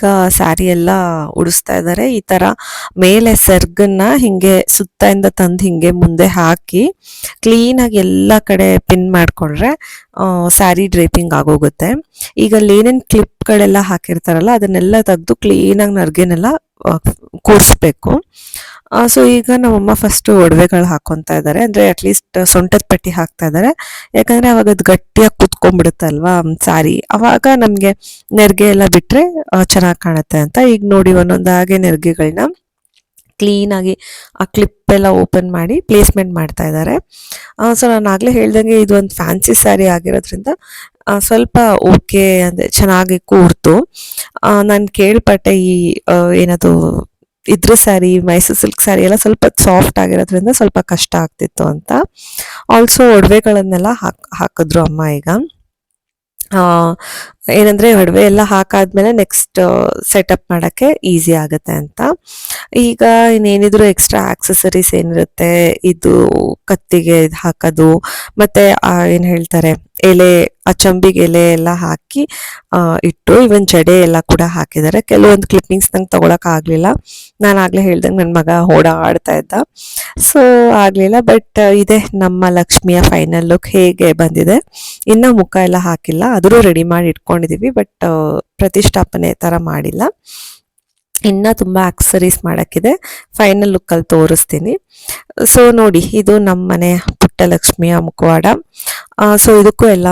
ಈಗ ಸ್ಯಾರಿ ಎಲ್ಲ ಉಡಿಸ್ತಾ ಇದ್ದಾರೆ ಈ ತರ ಮೇಲೆ ಸೆರ್ಗನ್ನ ಹಿಂಗೆ ಇಂದ ತಂದು ಹಿಂಗೆ ಮುಂದೆ ಹಾಕಿ ಕ್ಲೀನಾಗಿ ಎಲ್ಲ ಕಡೆ ಪಿನ್ ಮಾಡ್ಕೊಂಡ್ರೆ ಸ್ಯಾರಿ ಡ್ರೇಪಿಂಗ್ ಆಗೋಗುತ್ತೆ. ಈಗ ಏನೇನು ಕ್ಲಿಪ್ಗಳೆಲ್ಲ ಹಾಕಿರ್ತಾರಲ್ಲ, ಅದನ್ನೆಲ್ಲ ತೆಗೆದು ಕ್ಲೀನಾಗಿ ನರ್ಗೆನೆಲ್ಲ ಕೂರಿಸ್ಬೇಕು. ಸೊ ಈಗ ನಮ್ಮಮ್ಮ ಫಸ್ಟು ಒಡವೆಗಳು ಹಾಕ್ಕೊತಾ ಇದ್ದಾರೆ ಅಂದರೆ ಅಟ್ಲೀಸ್ಟ್ ಸೊಂಟದ ಪಟ್ಟಿ ಹಾಕ್ತಾ ಇದ್ದಾರೆ ಯಾಕಂದರೆ ಅವಾಗ ಅದು ಗಟ್ಟಿಯಾಗಿ ಕುತ್ಕೊಂಡ್ಬಿಡುತ್ತಲ್ವಾ ಸಾರಿ. ಅವಾಗ ನಮಗೆ ನೆರಿಗೆ ಎಲ್ಲ ಬಿಟ್ಟರೆ ಚೆನ್ನಾಗಿ ಕಾಣುತ್ತೆ ಅಂತ. ಈಗ ನೋಡಿ ಒಂದೊಂದಾಗೆ ನೆರಿಗೆಗಳನ್ನ ಕ್ಲೀನಾಗಿ ಆ ಕ್ಲಿಪ್ ಎಲ್ಲ ಓಪನ್ ಮಾಡಿ ಪ್ಲೇಸ್ಮೆಂಟ್ ಮಾಡ್ತಾ ಇದ್ದಾರೆ ಸೊ ನಾನು ಆಗಲೇ ಹೇಳ್ದಂಗೆ ಇದು ಒಂದು ಫ್ಯಾನ್ಸಿ ಸ್ಯಾರಿ ಆಗಿರೋದ್ರಿಂದ ಸ್ವಲ್ಪ ಓಕೆ ಅಂದರೆ ಚೆನ್ನಾಗಿ ಕೂರ್ತು. ನಾನು ಕೇಳ್ಪಟ್ಟೆ ಈ ಏನದು ಇದ್ರ ಸ್ಯಾರಿ ಮೈಸೂರು ಸಿಲ್ಕ್ ಸ್ಯಾರಿ ಎಲ್ಲ ಸ್ವಲ್ಪ ಸಾಫ್ಟ್ ಆಗಿರೋದ್ರಿಂದ ಸ್ವಲ್ಪ ಕಷ್ಟ ಆಗ್ತಿತ್ತು ಅಂತ. ಆಲ್ಸೋ ಒಡವೆಗಳನ್ನೆಲ್ಲ ಹಾಕ್, ಹಾಕಿದ್ರು ಅಮ್ಮ ಈಗ. ಏನಂದ್ರೆ ಒಡವೆ ಎಲ್ಲ ಹಾಕಾದ್ಮೇಲೆ ನೆಕ್ಸ್ಟ್ ಸೆಟಪ್ ಮಾಡಕ್ಕೆ ಈಸಿ ಆಗುತ್ತೆ ಅಂತ. ಈಗ ಇನ್ನೇನಿದ್ರು ಎಕ್ಸ್ಟ್ರಾ ಆಕ್ಸೆಸರೀಸ್ ಏನಿರುತ್ತೆ, ಇದು ಕತ್ತಿಗೆ ಇದು ಹಾಕೋದು, ಮತ್ತೆ ಏನು ಹೇಳ್ತಾರೆ, ಎಲೆ, ಆ ಚಂಬಿಗೆ ಎಲೆ ಎಲ್ಲ ಹಾಕಿ ಇಟ್ಟು ಇವನ್ ಜಡೆ ಎಲ್ಲ ಕೂಡ ಹಾಕಿದ್ದಾರೆ. ಕೆಲವೊಂದು ಕ್ಲಿಪ್ಪಿಂಗ್ಸ್ ನಂಗೆ ತಗೊಳಕ್ ಆಗ್ಲಿಲ್ಲ. ನಾನು ಆಗಲೇ ಹೇಳ್ದಂಗೆ ನನ್ನ ಮಗ ಓಡಾಡ್ತಾ ಇದ್ದ. ಸೊ ಆಗಲಿಲ್ಲ ಬಟ್ ಇದೆ ನಮ್ಮ ಲಕ್ಷ್ಮಿಯ ಫೈನಲ್ ಲುಕ್ ಹೇಗೆ ಬಂದಿದೆ. ಇನ್ನ ಮುಖ ಎಲ್ಲ ಹಾಕಿಲ್ಲ ಆದರೂ ರೆಡಿ ಮಾಡಿ ಇಟ್ಕೊಂಡಿದೀವಿ ಬಟ್ ಪ್ರತಿಷ್ಠಾಪನೆ ತರ ಮಾಡಿಲ್ಲ. ಇನ್ನ ತುಂಬಾ ಆಕ್ಸರೀಸ್ ಮಾಡೋಕ್ಕಿದೆ ಫೈನಲ್ ಲುಕ್ ಅಲ್ಲಿ ತೋರಿಸ್ತೀನಿ. ಸೊ ನೋಡಿ, ಇದು ನಮ್ಮ ಮನೆ ಪುಟ್ಟಲಕ್ಷ್ಮಿಯ ಮುಖವಾಡ ಸೊ ಇದಕ್ಕೂ ಎಲ್ಲ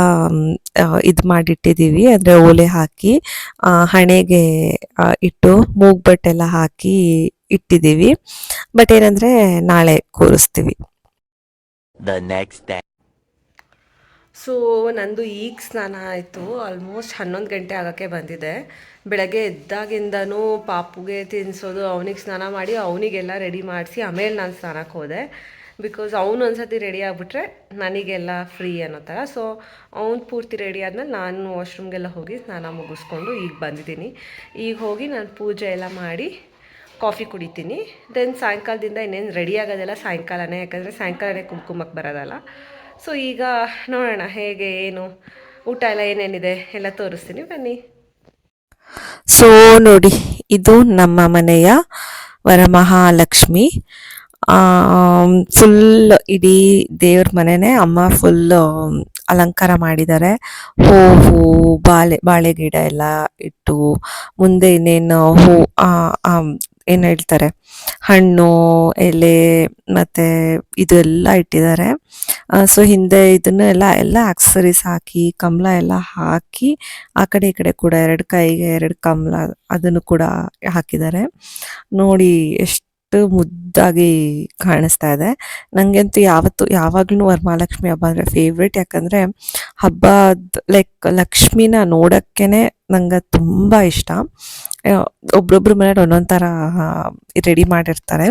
ಇದು ಮಾಡಿಟ್ಟಿದ್ದೀವಿ ಅಂದರೆ ಓಲೆ ಹಾಕಿ ಹಣೆಗೆ ಇಟ್ಟು ಮೂಗ್ಬಟ್ಟೆಲ್ಲ ಹಾಕಿ ಇಟ್ಟಿದ್ದೀವಿ ಬಟ್ ಏನಂದ್ರೆ ನಾಳೆ ಕೂರಿಸ್ತೀವಿ. ಸೊ ನಂದು ಈಗ ಸ್ನಾನ ಆಯಿತು. ಆಲ್ಮೋಸ್ಟ್ ಹನ್ನೊಂದು ಗಂಟೆ ಆಗೋಕ್ಕೆ ಬಂದಿದೆ. ಬೆಳಗ್ಗೆ ಎದ್ದಾಗಿಂದನೂ ಪಾಪುಗೆ ತಿನ್ನಿಸೋದು ಅವನಿಗೆ ಸ್ನಾನ ಮಾಡಿ, ಅವನಿಗೆಲ್ಲ ರೆಡಿ ಮಾಡಿಸಿ, ಆಮೇಲೆ ನಾನು ಸ್ನಾನಕ್ಕೆ ಹೋದೆ. ಬಿಕಾಸ್ ಅವನು ಒಂದ್ಸತಿ ರೆಡಿ ಆಗಿಬಿಟ್ರೆ ನನಗೆಲ್ಲ ಫ್ರೀ ಅನ್ನೋ ಥರ. ಸೊ ಅವ್ನು ಪೂರ್ತಿ ರೆಡಿ ಆದಮೇಲೆ ನಾನು ವಾಶ್ರೂಮ್ಗೆಲ್ಲ ಹೋಗಿ ಸ್ನಾನ ಮುಗಿಸ್ಕೊಂಡು ಈಗ ಬಂದಿದ್ದೀನಿ. ಈಗ ಹೋಗಿ ನಾನು ಪೂಜೆ ಎಲ್ಲ ಮಾಡಿ ಕಾಫಿ ಕುಡಿತೀನಿ. ದೆನ್ ಸಾಯಂಕಾಲದಿಂದ ಇನ್ನೇನು ರೆಡಿ ಆಗೋದೆಲ್ಲ ಸಾಯಂಕಾಲನೇ. ಯಾಕಂದರೆ ಸಾಯಂಕಾಲನೇ ಕುಂಕುಮಕ್ಕೆ ಬರೋದಲ್ಲ. ಸೊ ಈಗ ನೋಡೋಣ ಹೇಗೆ, ಏನು, ಊಟ ಎಲ್ಲ ಏನೇನಿದೆ, ಎಲ್ಲ ತೋರಿಸ್ತೀನಿ, ಬನ್ನಿ. ಸೊ ನೋಡಿ, ಇದು ನಮ್ಮ ಮನೆಯ ವರಮಹಾಲಕ್ಷ್ಮಿ. ಫುಲ್ ಇಡೀ ದೇವ್ರ ಮನೆನೇ ಅಮ್ಮ ಫುಲ್ ಅಲಂಕಾರ ಮಾಡಿದ್ದಾರೆ. ಹೂವು, ಬಾಳೆ ಬಾಳೆ ಗಿಡ ಎಲ್ಲ ಇಟ್ಟು, ಮುಂದೆ ಇನ್ನೇನು ಹೂ ಏನ್ ಹೇಳ್ತಾರೆ? ಹಣ್ಣು, ಎಲೆ ಮತ್ತೆ ಇದೆಲ್ಲ ಇಟ್ಟಿದ್ದಾರೆ. ಸೊ ಹಿಂದೆ ಇದನ್ನ ಎಲ್ಲ ಎಲ್ಲ ಆಕ್ಸರೀಸ್ ಹಾಕಿ, ಕಮಲ ಎಲ್ಲ ಹಾಕಿ, ಆ ಕಡೆ ಈ ಕಡೆ ಕೂಡ ಎರಡು ಕೈಗೆ ಎರಡು ಕಮಲ ಅದನ್ನು ಕೂಡ ಹಾಕಿದ್ದಾರೆ. ನೋಡಿ, ಎಷ್ಟು ಮುದ್ದಾಗಿ ಕಾಣಿಸ್ತಾ ಇದೆ. ನನಗಂತೂ ಯಾವತ್ತು, ಯಾವಾಗ್ಲೂ ವರಮಹಾಲಕ್ಷ್ಮಿ ಹಬ್ಬ ಅಂದರೆ ಫೇವ್ರೆಟ್ ಯಾಕಂದ್ರೆ ಹಬ್ಬದ ಲೈಕ್ ಲಕ್ಷ್ಮಿನ ನೋಡೋಕ್ಕೇ ನಂಗೆ ತುಂಬಾ ಇಷ್ಟ. ಒಬ್ರೊಬ್ರ ಮನೇಲಿ ಒಂದೊಂದು ಥರ ರೆಡಿ ಮಾಡಿರ್ತಾರೆ.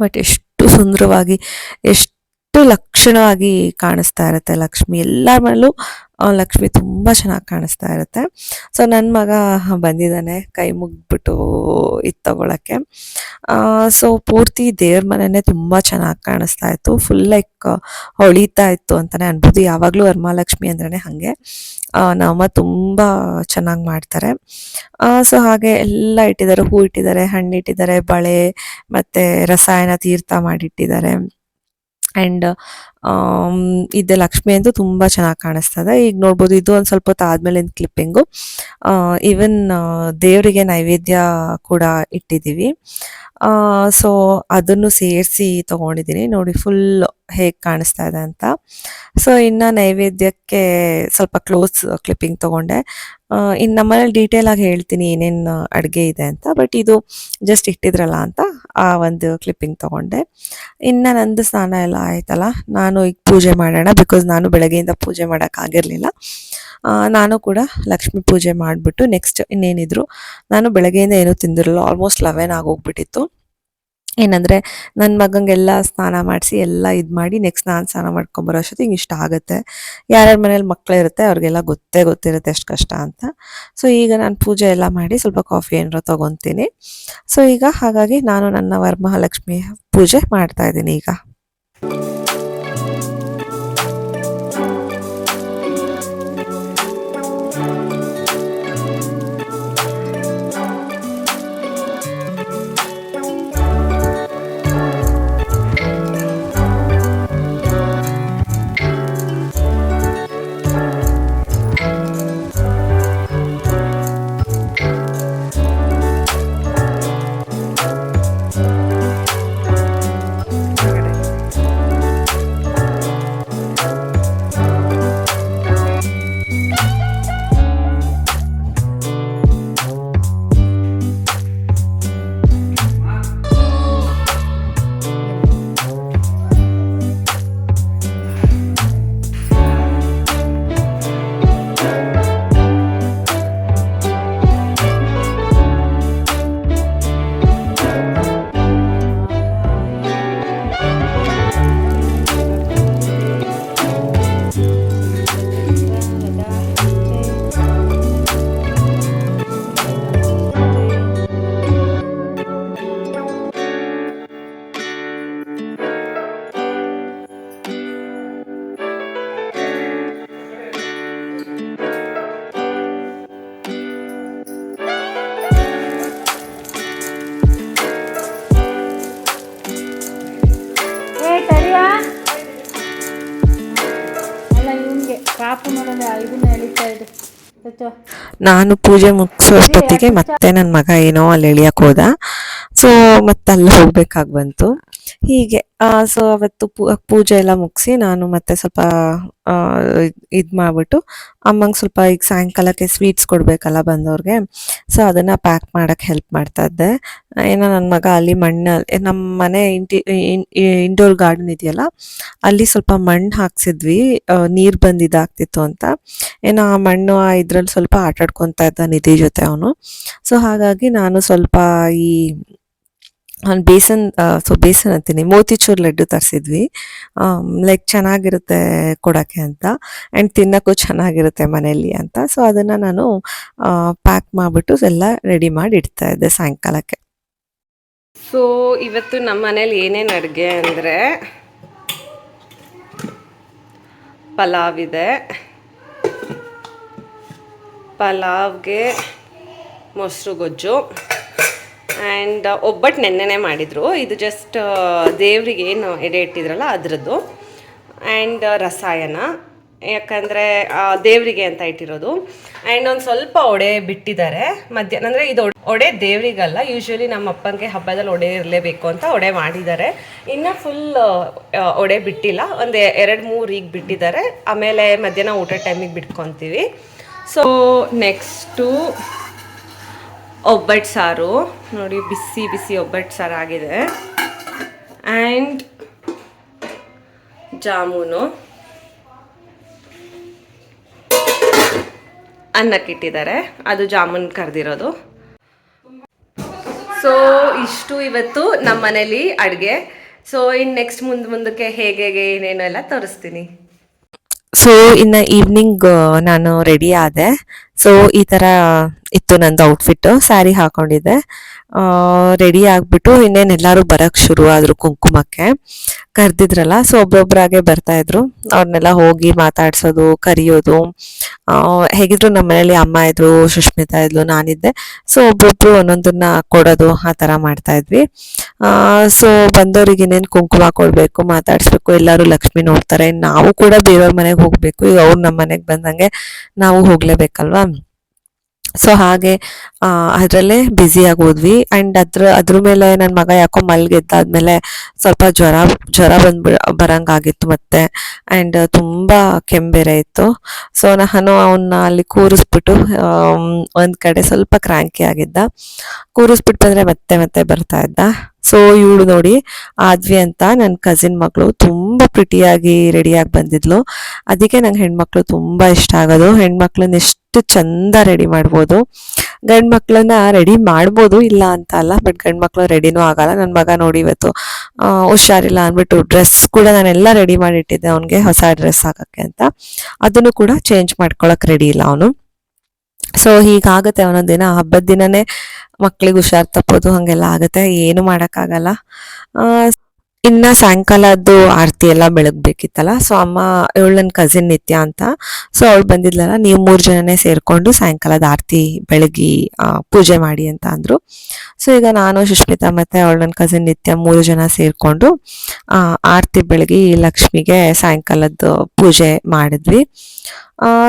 ಬಟ್ ಎಷ್ಟು ಸುಂದರವಾಗಿ, ಎಷ್ಟು ಲಕ್ಷಣವಾಗಿ ಕಾಣಿಸ್ತಾ ಇರುತ್ತೆ ಲಕ್ಷ್ಮಿ. ಎಲ್ಲರ ಮನೇಲೂ ಲಕ್ಷ್ಮಿ ತುಂಬ ಚೆನ್ನಾಗಿ ಕಾಣಿಸ್ತಾ ಇರುತ್ತೆ. ಸೊ ನನ್ನ ಮಗ ಬಂದಿದ್ದಾನೆ, ಕೈ ಮುಗ್ಬಿಟ್ಟು ಇದು ತಗೊಳಕ್ಕೆ. ಸೊ ಪೂರ್ತಿ ದೇವ್ರ ಮನೆನೇ ತುಂಬ ಚೆನ್ನಾಗಿ ಕಾಣಿಸ್ತಾ ಇತ್ತು. ಫುಲ್ ಲೈಕ್ ಹೊಳಿತಾ ಇತ್ತು ಅಂತಲೇ ಅನ್ಬೋದು. ಯಾವಾಗಲೂ ವರಮಹಾಲಕ್ಷ್ಮಿ ಅಂದ್ರೆ ಹಂಗೆ. ಆ, ನಮ್ಮ ತುಂಬಾ ಚೆನ್ನಾಗಿ ಮಾಡ್ತಾರೆ. ಸೊ ಹಾಗೆ ಎಲ್ಲ ಇಟ್ಟಿದ್ದಾರೆ. ಹೂ ಇಟ್ಟಿದ್ದಾರೆ ಹಣ್ಣು ಇಟ್ಟಿದ್ದಾರೆ ಬಳೆ ಮತ್ತೆ ರಸಾಯನ ತೀರ್ಥ ಮಾಡಿಟ್ಟಿದ್ದಾರೆ. ಅಂಡ್ ಇದೆ ಲಕ್ಷ್ಮಿ ಅಂತೂ ತುಂಬಾ ಚೆನ್ನಾಗಿ ಕಾಣಿಸ್ತಾ ಇದೆ ಈಗ ನೋಡ್ಬೋದು ಇದು ಒಂದ್ ಸ್ವಲ್ಪ ಹೊತ್ತು ಆದ್ಮೇಲೆ ಕ್ಲಿಪ್ಪಿಂಗು ಈವನ್ ದೇವರಿಗೆ ನೈವೇದ್ಯ ಕೂಡ ಇಟ್ಟಿದ್ದೀವಿ ಸೊ ಅದನ್ನು ಸೇರಿಸಿ ತಗೊಂಡಿದ್ದೀನಿ ನೋಡಿ ಫುಲ್ ಹೇಗೆ ಕಾಣಿಸ್ತಾ ಇದೆ ಅಂತ. ಸೊ ಇನ್ನ ನೈವೇದ್ಯಕ್ಕೆ ಸ್ವಲ್ಪ ಕ್ಲೋಸ್ ಕ್ಲಿಪ್ಪಿಂಗ್ ತಗೊಂಡೆ. ಇನ್ನು ನಮ್ಮಲ್ಲಿ ಡೀಟೇಲ್ ಆಗಿ ಹೇಳ್ತೀನಿ ಏನೇನು ಅಡುಗೆ ಇದೆ ಅಂತ. ಬಟ್ ಇದು ಜಸ್ಟ್ ಇಟ್ಟಿದ್ರಲ್ಲ ಅಂತ ಆ ಒಂದು ಕ್ಲಿಪ್ಪಿಂಗ್ ತಗೊಂಡೆ. ಇನ್ನು ನಂದು ಸ್ನಾನ ಎಲ್ಲ ಆಯ್ತಲ್ಲ? ನಾನು ಈಗ ಪೂಜೆ ಮಾಡೋಣ ಬಿಕಾಸ್ ನಾನು ಬೆಳಗ್ಗೆಯಿಂದ ಪೂಜೆ ಮಾಡೋಕ್ಕಾಗಿರಲಿಲ್ಲ ನಾನು ಕೂಡ ಲಕ್ಷ್ಮಿ ಪೂಜೆ ಮಾಡಿಬಿಟ್ಟು ನೆಕ್ಸ್ಟ್ ಇನ್ನೇನಿದ್ರು, ನಾನು ಬೆಳಗ್ಗೆಯಿಂದ ಏನೂ ತಿಂದಿರಲ್ಲ ಆಲ್ಮೋಸ್ಟ್ ಲೆವೆನ್ ಆಗೋಗ್ಬಿಟ್ಟಿತ್ತು. ಏನಂದರೆ ನನ್ನ ಮಗಂಗೆಲ್ಲ ಸ್ನಾನ ಮಾಡಿಸಿ ಎಲ್ಲ ಇದು ಮಾಡಿ ನೆಕ್ಸ್ಟ್ ನಾನು ಸ್ನಾನ ಮಾಡ್ಕೊಂಬರೋ ಅಷ್ಟೊತ್ತಿಗೆ ಇಷ್ಟ ಆಗುತ್ತೆ. ಯಾರ್ಯಾರ ಮನೇಲಿ ಮಕ್ಕಳಿರುತ್ತೆ ಅವ್ರಿಗೆಲ್ಲ ಗೊತ್ತೇ ಗೊತ್ತಿರುತ್ತೆ ಎಷ್ಟು ಕಷ್ಟ ಅಂತ. ಸೊ ಈಗ ನಾನು ಪೂಜೆ ಎಲ್ಲ ಮಾಡಿ ಸ್ವಲ್ಪ ಕಾಫಿ ಏನಾರು ತೊಗೊತೀನಿ. ಸೊ ಈಗ ಹಾಗಾಗಿ ನಾನು ನನ್ನ ವರಮಹಾಲಕ್ಷ್ಮಿ ಪೂಜೆ ಮಾಡ್ತಾ ಇದ್ದೀನಿ ಈಗ. ನಾನು ಪೂಜೆ ಮುಗಿಸೋಷ್ಟೊತ್ತಿಗೆ ಮತ್ತೆ ನನ್ನ ಮಗ ಏನೋ ಅಲ್ಲಿ ಎಳಿಯಕ್ಕೆ ಹೋದ. ಸೊ ಮತ್ತೆ ಅಲ್ಲಿ ಹೋಗ್ಬೇಕಾಗಿ ಬಂತು. ಹೀಗೆ ಸೊ ಅವತ್ತು ಪೂಜೆ ಎಲ್ಲ ಮುಗಿಸಿ ನಾನು ಮತ್ತೆ ಸ್ವಲ್ಪ ಇದು ಮಾಡ್ಬಿಟ್ಟು ಅಮ್ಮಂಗೆ ಸ್ವಲ್ಪ ಈಗ ಸಾಯಂಕಾಲಕ್ಕೆ ಸ್ವೀಟ್ಸ್ ಕೊಡಬೇಕಲ್ಲ ಬಂದವ್ರಿಗೆ. ಸೊ ಅದನ್ನು ಪ್ಯಾಕ್ ಮಾಡೋಕ್ಕೆ ಹೆಲ್ಪ್ ಮಾಡ್ತಾ ಇದ್ದೆ. ಏನೋ ನನ್ನ ಮಗ ಅಲ್ಲಿ ಮಣ್ಣಲ್ಲಿ ನಮ್ಮ ಮನೆ ಇಂಟಿ ಇಂಡೋರ್ ಗಾರ್ಡನ್ ಇದೆಯಲ್ಲ, ಅಲ್ಲಿ ಸ್ವಲ್ಪ ಮಣ್ಣು ಹಾಕ್ಸಿದ್ವಿ. ನೀರು ಬಂದಿದ್ದಾಗ್ತಿತ್ತು ಅಂತ. ಏನೋ ಆ ಮಣ್ಣು, ಆ ಇದ್ರಲ್ಲಿ ಸ್ವಲ್ಪ ಆಟಾಡ್ಕೊತಾ ಇದ್ದ ನಿಧಿ ಜೊತೆ ಅವನು. ಸೊ ಹಾಗಾಗಿ ನಾನು ಸ್ವಲ್ಪ ಈ ಅವ್ನು ಬೇಸನ್ ಸೊ ಬೇಸನ್ ಅಂತೀನಿ. ಮೋತಿಚೂರ್ ಲಡ್ಡು ತರಿಸಿದ್ವಿ. ಲೈಕ್ ಚೆನ್ನಾಗಿರುತ್ತೆ ಕೊಡೋಕ್ಕೆ ಅಂತ. ಆ್ಯಂಡ್ ತಿನ್ನೋಕ್ಕೂ ಚೆನ್ನಾಗಿರುತ್ತೆ ಮನೆಯಲ್ಲಿ ಅಂತ. ಸೊ ಅದನ್ನು ನಾನು ಪ್ಯಾಕ್ ಮಾಡಿಬಿಟ್ಟು ಎಲ್ಲ ರೆಡಿ ಮಾಡಿ ಇಡ್ತಾ ಇದ್ದೆ ಸಾಯಂಕಾಲಕ್ಕೆ. ಸೊ ಇವತ್ತು ನಮ್ಮ ಮನೇಲಿ ಏನೇನು ಅಡುಗೆ ಅಂದರೆ ಪಲಾವ್ ಇದೆ ಪಲಾವ್ಗೆ ಮೊಸರು ಗೊಜ್ಜು. ಆ್ಯಂಡ್ ಒಬ್ಬಟ್ಟು ನೆನ್ನೆನೇ ಮಾಡಿದರು. ಇದು ಜಸ್ಟ್ ದೇವರಿಗೆ ಏನು ಎಡೆ ಇಟ್ಟಿದ್ರಲ್ಲ ಅದರದ್ದು. ಆ್ಯಂಡ್ ರಸಾಯನ. ಯಾಕಂದರೆ ದೇವರಿಗೆ ಅಂತ ಇಟ್ಟಿರೋದು. ಆ್ಯಂಡ್ ಒಂದು ಸ್ವಲ್ಪ ಒಡೆ ಬಿಟ್ಟಿದ್ದಾರೆ. ಮಧ್ಯಾಹ್ನ, ಅಂದರೆ ಇದು ಒಡೆ ದೇವರಿಗಲ್ಲ. ಯೂಶ್ವಲಿ ನಮ್ಮ ಅಪ್ಪನಿಗೆ ಹಬ್ಬದಲ್ಲಿ ಒಡೆ ಇರಲೇಬೇಕು ಅಂತ ಒಡೆ ಮಾಡಿದ್ದಾರೆ. ಇನ್ನೂ ಫುಲ್ ಒಡೆ ಬಿಟ್ಟಿಲ್ಲ. ಒಂದು ಎರಡು ಮೂರು ಈಗ ಬಿಟ್ಟಿದ್ದಾರೆ. ಆಮೇಲೆ ಮಧ್ಯಾಹ್ನ ಊಟ ಟೈಮಿಗೆ ಬಿಟ್ಕೊತೀವಿ. ಸೊ ನೆಕ್ಸ್ಟು ಒಬ್ಬಟ್ಟು ಸಾರು. ನೋಡಿ, ಬಿಸಿ ಬಿಸಿ ಒಬ್ಬಟ್ಟು ಸಾರು ಆಗಿದೆ. ಆ್ಯಂಡ್ ಜಾಮೂನು. ಅನ್ನಕ್ಕಿಟ್ಟಿದ್ದಾರೆ ಅದು ಜಾಮೂನ್ ಕರೆದಿರೋದು. ಸೊ ಇಷ್ಟು ಇವತ್ತು ನಮ್ಮ ಮನೇಲಿ ಅಡುಗೆ. ಸೊ ಇನ್ನು ನೆಕ್ಸ್ಟ್ ಮುಂದೆ ಮುಂದಕ್ಕೆ ಹೇಗೆ ಹೇಗೆ ಏನೇನು ಎಲ್ಲ ತೋರಿಸ್ತೀನಿ. ಸೊ ಇನ್ನು ಈವ್ನಿಂಗ್ ನಾನು ರೆಡಿ ಆದೆ. ಸೊ ಈ ಥರ ಇತ್ತು ನಂದು ಔಟ್ಫಿಟ್ಟು ಸ್ಯಾರಿ ಹಾಕೊಂಡಿದ್ದೆ. ರೆಡಿ ಆಗಿಬಿಟ್ಟು ಇನ್ನೇನು ಎಲ್ಲರೂ ಬರೋಕ್ಕೆ ಶುರು ಆದರು ಕುಂಕುಮಕ್ಕೆ. ಕರೆದಿದ್ರಲ್ಲ ಸೊ ಒಬ್ಬೊಬ್ಬರಾಗೆ ಬರ್ತಾಯಿದ್ರು ಅವ್ರನ್ನೆಲ್ಲ ಹೋಗಿ ಮಾತಾಡ್ಸೋದು, ಕರೆಯೋದು. ಹೇಗಿದ್ರು ನಮ್ಮ ಮನೇಲಿ ಅಮ್ಮ ಇದ್ರು, ಸುಷ್ಮಿತಾ ಇದ್ಲು, ನಾನಿದ್ದೆ. ಸೊ ಒಬ್ಬೊಬ್ರು ಒಂದೊಂದನ್ನ ಕೊಡೋದು, ಆ ಥರ ಮಾಡ್ತಾ ಇದ್ವಿ. ಸೊ ಬಂದವ್ರಿಗೆ ಇನ್ನೇನು ಕುಂಕುಮ ಕೊಡಬೇಕು, ಮಾತಾಡಿಸ್ಬೇಕು, ಎಲ್ಲರೂ ಲಕ್ಷ್ಮಿ ನೋಡ್ತಾರೆ. ನಾವು ಕೂಡ ಬೇರೆಯವ್ರ ಮನೆಗೆ ಹೋಗಬೇಕು. ಈಗ ಅವ್ರು ನಮ್ಮ ಮನೆಗೆ ಬಂದಂಗೆ ನಾವು ಹೋಗ್ಲೇಬೇಕಲ್ವಾ? ಸೊ ಹಾಗೆ ಅದರಲ್ಲೇ ಬ್ಯುಸಿ ಆಗೋದ್ವಿ ಆ್ಯಂಡ್ ಅದ್ರ ಅದ್ರ ಮೇಲೆ ನನ್ನ ಮಗ ಯಾಕೋ ಮಲ್ಗೆದ್ದಾದ್ಮೇಲೆ ಸ್ವಲ್ಪ ಜ್ವರ ಜ್ವರ ಬಂದ್ಬಿ ಬರಂಗಾಗಿತ್ತು ಮತ್ತೆ. ಆ್ಯಂಡ್ ತುಂಬ ಕೆಮ್ಮು ಬೇರೆ ಇತ್ತು ಸೊ ನಾನು ಅವನ್ನ ಅಲ್ಲಿ ಕೂರಿಸ್ಬಿಟ್ಟು ಒಂದು ಕಡೆ ಸ್ವಲ್ಪ ಕ್ರ್ಯಾಂಕಿ ಆಗಿದ್ದ. ಕೂರಿಸ್ಬಿಟ್ಟು ಬಂದರೆ ಮತ್ತೆ ಮತ್ತೆ ಬರ್ತಾ ಇದ್ದ. ಸೊ ಇವಳು ನೋಡಿ, ಆದ್ವಿ ಅಂತ ನನ್ನ ಕಸಿನ್ ಮಗಳು ತುಂಬ ಪ್ರಿಟಿಯಾಗಿ ರೆಡಿಯಾಗಿ ಬಂದಿದ್ಲು. ಅದಕ್ಕೆ ನಂಗೆ ಹೆಣ್ಮಕ್ಳು ತುಂಬ ಇಷ್ಟ ಆಗೋದು. ಹೆಣ್ಮಕ್ಳನ್ನ ಎಷ್ಟು ಚಂದ ರೆಡಿ ಮಾಡ್ಬೋದು. ಗಂಡು ಮಕ್ಳನ್ನ ರೆಡಿ ಮಾಡ್ಬೋದು ಇಲ್ಲ ಅಂತ ಅಲ್ಲ ಬಟ್ ಗಂಡು ಮಕ್ಳು ರೆಡಿನೂ ಆಗಲ್ಲ. ನನ್ನ ಮಗ ನೋಡಿ ಇವತ್ತು ಹುಷಾರಿಲ್ಲ ಅಂದ್ಬಿಟ್ಟು ಡ್ರೆಸ್ ಕೂಡ ನಾನೆಲ್ಲ ರೆಡಿ ಮಾಡಿ ಇಟ್ಟಿದ್ದೆ ಅವನಿಗೆ, ಹೊಸ ಡ್ರೆಸ್ ಹಾಕಕ್ಕೆ ಅಂತ. ಅದನ್ನು ಕೂಡ ಚೇಂಜ್ ಮಾಡ್ಕೊಳಕ್ಕೆ ರೆಡಿ ಇಲ್ಲ ಅವನು. ಸೊ ಹೀಗಾಗುತ್ತೆ ಒಂದೊಂದು ದಿನ ಹಬ್ಬದ ದಿನನೇ ಮಕ್ಳಿಗೆ ಹುಷಾರ್ ತಪ್ಪೋದು ಹಾಗೆಲ್ಲ ಆಗುತ್ತೆ. ಏನು ಮಾಡೋಕ್ಕಾಗಲ್ಲ. ಇನ್ನ ಸಾಯಂಕಾಲದ್ದು ಆರತಿ ಎಲ್ಲ ಬೆಳಗ್ಬೇಕಿತ್ತಲ್ಲ ಸೊ ಅಮ್ಮ ಇವಳು ನನ್ನ ಕಸಿನ್ ನಿತ್ಯ ಅಂತ ಸೊ ಅವಳು ಬಂದಿದ್ಲಲ್ಲ, ನೀವು ಮೂರು ಜನನೇ ಸೇರ್ಕೊಂಡು ಸಾಯಂಕಾಲದ ಆರತಿ ಬೆಳಗಿ ಪೂಜೆ ಮಾಡಿ ಅಂತ ಅಂದ್ರು. ಸೊ ಈಗ ನಾನು ಸುಷ್ಮಿತಾ ಮತ್ತೆ ಅವಳು ನನ್ನ ಕಸಿನ್ ನಿತ್ಯ ಮೂರು ಜನ ಸೇರ್ಕೊಂಡು ಆರತಿ ಬೆಳಗಿ ಲಕ್ಷ್ಮಿಗೆ ಸಾಯಂಕಾಲದ್ದು ಪೂಜೆ ಮಾಡಿದ್ವಿ.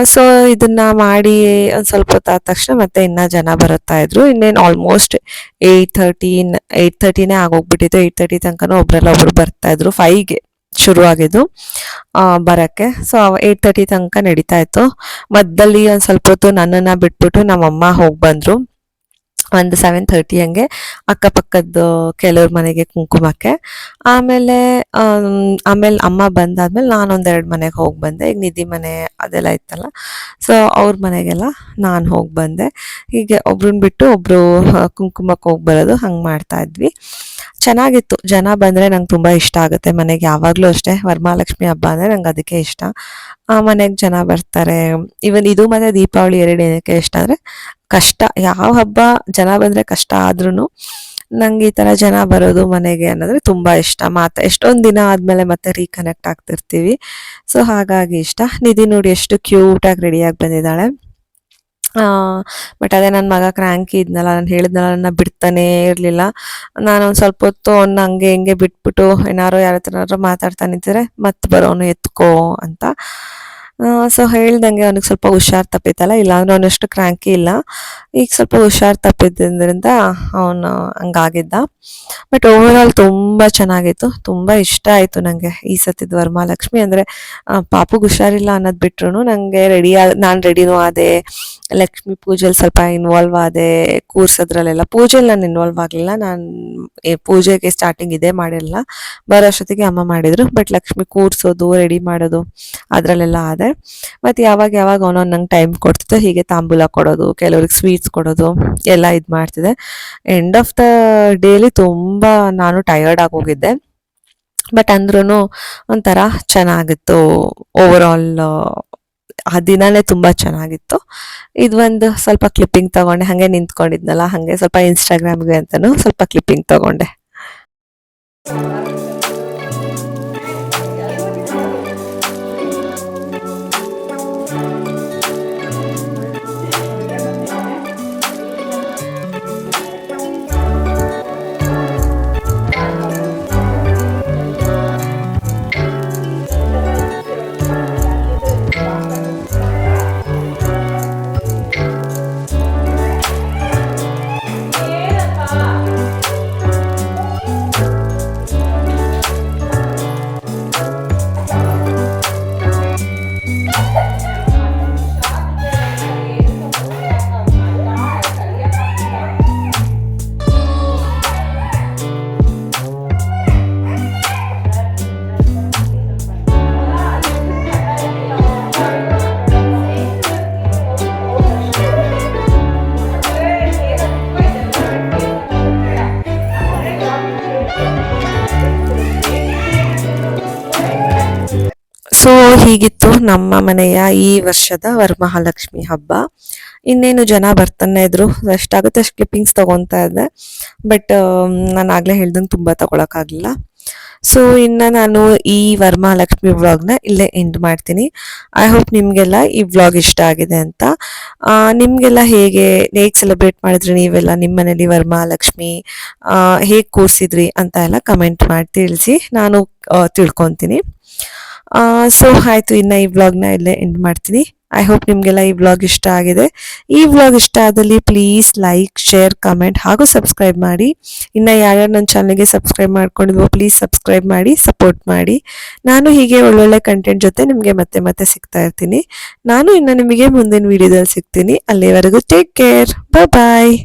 ಸೊ ಇದನ್ನ ಮಾಡಿ ಒಂದು ಸ್ವಲ್ಪ ಆದ ತಕ್ಷಣ ಮತ್ತೆ ಇನ್ನ ಜನ ಬರುತ್ತಾ ಇದ್ರು. ಇನ್ನೇನು ಆಲ್ಮೋಸ್ಟ್ ಏಯ್ಟ್ ತರ್ಟೀನ್ ಏಯ್ಟ್ ತರ್ಟಿನೇ ಆಗೋಗ್ಬಿಟ್ಟಿತ್ತು. ಏಟ್ ತರ್ಟಿ ತನಕನೂ ಒಬ್ರೆಲ್ಲ ಒಬ್ರು ಬರ್ತಾ ಇದ್ರು. ಫೈವ್ಗೆ ಶುರುವಾಗಿದ್ದು ಆ, ಬರಕ್ಕೆ. ಸೊ ಏಯ್ಟ್ ತರ್ಟಿ ತನಕ ನಡೀತಾ ಇತ್ತು. ಮಧ್ಯದಲ್ಲಿ ಒಂದು ಸ್ವಲ್ಪ ಹೊತ್ತು ನನ್ನನ್ನು ಬಿಟ್ಬಿಟ್ಟು ನಮ್ಮಮ್ಮ ಹೋಗಿ ಬಂದರು. ಒಂದು ಸೆವೆನ್ ಥರ್ಟಿ ಹಂಗೆ ಅಕ್ಕಪಕ್ಕದ್ದು ಕೆಲವ್ರ ಮನೆಗೆ ಕುಂಕುಮಕ್ಕೆ. ಆಮೇಲೆ ಆಮೇಲೆ ಅಮ್ಮ ಬಂದಾದ್ಮೇಲೆ ನಾನು ಒಂದೆರಡು ಮನೆಗೆ ಹೋಗಿ ಬಂದೆ. ಈಗ ನಿಧಿ ಮನೆ ಅದೆಲ್ಲ ಇತ್ತಲ್ಲ ಸೊ ಅವ್ರ ಮನೆಗೆಲ್ಲ ನಾನು ಹೋಗಿ ಬಂದೆ. ಹೀಗೆ ಒಬ್ರನ್ನ ಬಿಟ್ಟು ಒಬ್ಬರು ಕುಂಕುಮಕ್ಕೆ ಹೋಗಿ ಬರೋದು ಹಂಗೆ ಮಾಡ್ತಾ ಇದ್ವಿ. ಚೆನ್ನಾಗಿತ್ತು. ಜನ ಬಂದರೆ ನಂಗೆ ತುಂಬ ಇಷ್ಟ ಆಗುತ್ತೆ. ಮನೆಗೆ ಯಾವಾಗಲೂ ಅಷ್ಟೇ ವರಮಹಾಲಕ್ಷ್ಮಿ ಹಬ್ಬ ಅಂದರೆ ನಂಗೆ ಅದಕ್ಕೆ ಇಷ್ಟ. ಆ ಮನೆಗೆ ಜನ ಬರ್ತಾರೆ. ಇವನ್ ಇದು ಮತ್ತೆ ದೀಪಾವಳಿ ಎರಡು ಏನಕ್ಕೆ ಇಷ್ಟ ಅಂದರೆ ಕಷ್ಟ, ಯಾವ ಹಬ್ಬ ಜನ ಬಂದರೆ ಕಷ್ಟ ಆದ್ರೂ ನಂಗೆ ಈ ಥರ ಜನ ಬರೋದು ಮನೆಗೆ ಅನ್ನೋದ್ರೆ ತುಂಬ ಇಷ್ಟ. ಮಾತು ಎಷ್ಟೊಂದು ದಿನ ಆದಮೇಲೆ ಮತ್ತೆ ರೀಕನೆಕ್ಟ್ ಆಗ್ತಿರ್ತೀವಿ. ಸೊ ಹಾಗಾಗಿ ಇಷ್ಟ. ನಿಧಿ ನೋಡಿ ಎಷ್ಟು ಕ್ಯೂಟಾಗಿ ರೆಡಿಯಾಗಿ ಬಂದಿದ್ದಾಳೆ. ಬಟ್ ಅದೇ ನನ್ನ ಮಗ ಕ್ರ್ಯಾಂಕಿ ಇದ್ನಲ್ಲ, ನಾನು ಹೇಳಿದ್ನಲ್ಲ ನನ್ನ ಬಿಡ್ತಾನೇ ಇರಲಿಲ್ಲ. ನಾನು ಒಂದು ಸ್ವಲ್ಪ ಹೊತ್ತು ಅವ್ನ ಹಂಗೆ ಹಿಂಗೆ ಬಿಟ್ಬಿಟ್ಟು ಏನಾರೋ ಯಾರ ಹತ್ರ ಮಾತಾಡ್ತಾ ಮತ್ತೆ ಬರೋನು ಎತ್ಕೋ ಅಂತ. ಸೊ ಹೇಳ್ದಂಗೆ ಅವ್ನಿಗೆ ಸ್ವಲ್ಪ ಹುಷಾರ್ ತಪ್ಪಿತ್ತಲ್ಲ ಇಲ್ಲಾಂದ್ರೆ ಅವನಷ್ಟು ಕ್ರ್ಯಾಂಕಿ ಇಲ್ಲ. ಈಗ ಸ್ವಲ್ಪ ಹುಷಾರ್ ತಪ್ಪಿದ್ದರಿಂದ ಅವನು ಹಂಗಾಗಿದ್ದ. ಬಟ್ ಓವರ್ ಆಲ್ ತುಂಬ ಚೆನ್ನಾಗಿತ್ತು, ತುಂಬ ಇಷ್ಟ ಆಯಿತು ನನಗೆ ಈ ಸತಿದ ವರಮಹಾಲಕ್ಷ್ಮಿ ಅಂದರೆ ಪಾಪುಗೆ ಹುಷಾರಿಲ್ಲ ಅನ್ನೋದು ಬಿಟ್ರು ನನಗೆ ರೆಡಿ ನಾನು ರೆಡಿನೂ ಆದೆ, ಲಕ್ಷ್ಮಿ ಪೂಜೆಲಿ ಸ್ವಲ್ಪ ಇನ್ವಾಲ್ವ್ ಆದೆ, ಕೂರ್ಸೋದ್ರಲ್ಲೆಲ್ಲ. ಪೂಜೆಲಿ ನಾನು ಇನ್ವಾಲ್ವ್ ಆಗಲಿಲ್ಲ, ನಾನು ಪೂಜೆಗೆ ಸ್ಟಾರ್ಟಿಂಗ್ ಇದೇ ಮಾಡಿರಲಿಲ್ಲ. ಬರೋ ಅಷ್ಟೊತ್ತಿಗೆ ಅಮ್ಮ ಮಾಡಿದ್ರು ಬಟ್ ಲಕ್ಷ್ಮಿ ಕೂರ್ಸೋದು ರೆಡಿ ಮಾಡೋದು, ಅದರಲ್ಲೆಲ್ಲ ಆದೆ. ಮತ್ತು ಯಾವಾಗ ಯಾವಾಗ ಅವನೊಂದು ನಂಗೆ ಟೈಮ್ ಕೊಡ್ತಿತ್ತು ಹೀಗೆ ತಾಂಬೂಲ ಕೊಡೋದು, ಕೆಲವ್ರಿಗೆ ಸ್ವೀಟ್ಸ್ ಕೊಡೋದು ಎಲ್ಲ ಇದು ಮಾಡ್ತಿದ್ದೆ. ಎಂಡ್ ಆಫ್ ದ ಡೇಲಿ ತುಂಬ ನಾನು ಟಯರ್ಡ್ ಆಗೋಗಿದ್ದೆ ಬಟ್ ಅಂದ್ರೂ ಒಂಥರ ಚೆನ್ನಾಗಿತ್ತು. ಓವರ್ ಆಲ್ ಆ ದಿನನೇ ತುಂಬ ಚೆನ್ನಾಗಿತ್ತು. ಇದು ಒಂದು ಸ್ವಲ್ಪ ಕ್ಲಿಪ್ಪಿಂಗ್ ತಗೊಂಡೆ. ಹಾಗೆ ನಿಂತ್ಕೊಂಡಿದ್ನಲ್ಲ, ಹಾಗೆ ಸ್ವಲ್ಪ ಇನ್ಸ್ಟಾಗ್ರಾಮ್ಗೆ ಅಂತಲೂ ಸ್ವಲ್ಪ ಕ್ಲಿಪ್ಪಿಂಗ್ ತಗೊಂಡೆ. ಹೀಗಿತ್ತು ನಮ್ಮ ಮನೆಯ ಈ ವರ್ಷದ ವರಮಹಾಲಕ್ಷ್ಮಿ ಹಬ್ಬ. ಇನ್ನೇನು ಜನ ಬರ್ತಾನೆ ಇದ್ರು ಎಷ್ಟಾಗುತ್ತೆ ಅಷ್ಟು ಕ್ಲಿಪ್ಪಿಂಗ್ಸ್ ತೊಗೊತಾ ಇದ್ದೆ. ಬಟ್ ನಾನು ಆಗಲೇ ಹೇಳ್ದಂಗೆ ತುಂಬ ತಗೊಳಕ್ಕಾಗಲಿಲ್ಲ. ಸೊ ಇನ್ನು ನಾನು ಈ ವರಮಹಾಲಕ್ಷ್ಮಿ ವ್ಲಾಗ್ನ ಇಲ್ಲೇ ಎಂಡ್ ಮಾಡ್ತೀನಿ. ಐ ಹೋಪ್ ನಿಮಗೆಲ್ಲ ಈ ವ್ಲಾಗ್ ಇಷ್ಟ ಆಗಿದೆ ಅಂತ. ನಿಮಗೆಲ್ಲ ಹೇಗೆ ಹೇಗೆ ಸೆಲೆಬ್ರೇಟ್ ಮಾಡಿದ್ರಿ ನೀವೆಲ್ಲ ನಿಮ್ಮ ಮನೇಲಿ ವರಮಹಾಲಕ್ಷ್ಮಿ? ಹೇಗೆ ಕೂರಿಸಿದ್ರಿ ಅಂತ ಎಲ್ಲ ಕಮೆಂಟ್ ಮಾಡಿ ತಿಳಿಸಿ, ನಾನು ತಿಳ್ಕೊತೀನಿ. ಸೊ ಆಯಿತು, ಇನ್ನು ಈ ವ್ಲಾಗ್ನ ಇಲ್ಲೇ ಎಂಡ್ ಮಾಡ್ತೀನಿ. ಐ ಹೋಪ್ ನಿಮಗೆಲ್ಲ ಈ ವ್ಲಾಗ್ ಇಷ್ಟ ಆಗಿದೆ. ಈ ವ್ಲಾಗ್ ಇಷ್ಟ ಆದಲ್ಲಿ ಪ್ಲೀಸ್ ಲೈಕ್ ಶೇರ್ ಕಮೆಂಟ್ ಹಾಗೂ ಸಬ್ಸ್ಕ್ರೈಬ್ ಮಾಡಿ. ಇನ್ನು ಯಾರ್ಯಾರು ನನ್ನ ಚಾನಲ್ಗೆ ಸಬ್ಸ್ಕ್ರೈಬ್ ಮಾಡ್ಕೊಂಡಿದ್ವೋ ಪ್ಲೀಸ್ ಸಬ್ಸ್ಕ್ರೈಬ್ ಮಾಡಿ ಸಪೋರ್ಟ್ ಮಾಡಿ. ನಾನು ಹೀಗೆ ಒಳ್ಳೊಳ್ಳೆ ಕಂಟೆಂಟ್ ಜೊತೆ ನಿಮಗೆ ಮತ್ತೆ ಮತ್ತೆ ಸಿಗ್ತಾ ಇರ್ತೀನಿ. ನಾನು ಇನ್ನು ನಿಮಗೆ ಮುಂದಿನ ವಿಡಿಯೋದಲ್ಲಿ ಸಿಗ್ತೀನಿ. ಅಲ್ಲಿವರೆಗೂ ಟೇಕ್ ಕೇರ್ ಬಾಯ್